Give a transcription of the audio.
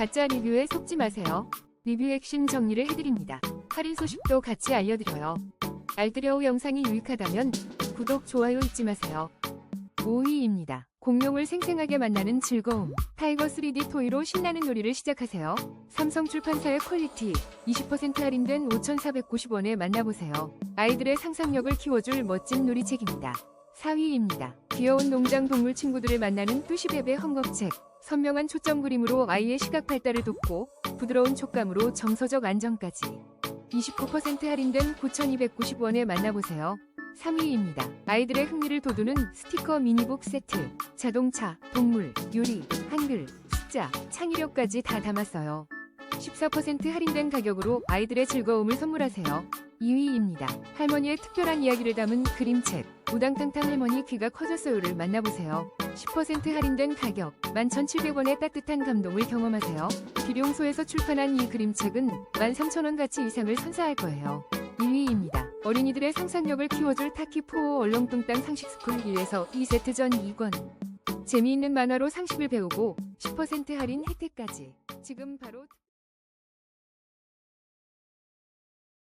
가짜 리뷰에 속지 마세요. 리뷰 핵심 정리를 해드립니다. 할인 소식도 같이 알려드려요. 알뜰여우 영상이 유익하다면 구독, 좋아요 잊지 마세요. 5위입니다. 공룡을 생생하게 만나는 즐거움. 타이거 3D 토이로 신나는 놀이를 시작하세요. 삼성 출판사의 퀄리티 20% 할인된 5,490원에 만나보세요. 아이들의 상상력을 키워줄 멋진 놀이책입니다. 4위입니다. 귀여운 농장 동물 친구들을 만나는 뚜시베베 헝겊책. 선명한 초점 그림으로 아이의 시각 발달을 돕고 부드러운 촉감으로 정서적 안정까지. 29% 할인된 9,290원에 만나보세요. 3위입니다. 아이들의 흥미를 돋우는 스티커 미니북 세트. 자동차, 동물, 요리, 한글, 숫자, 창의력까지 다 담았어요. 14% 할인된 가격으로 아이들의 즐거움을 선물하세요. 2위입니다. 할머니의 특별한 이야기를 담은 그림책. 우당탕탕 할머니 귀가 커졌어요를 만나보세요. 10% 할인된 가격 11,700원의 따뜻한 감동을 경험하세요. 비룡소에서 출판한 이 그림책은 13,000원 가치 이상을 선사할 거예요. 2위입니다. 어린이들의 상상력을 키워줄 타키포 얼렁뚱땅 상식스쿨 1에서 2세트 전 2권. 재미있는 만화로 상식을 배우고 10% 할인 혜택까지. 지금 바로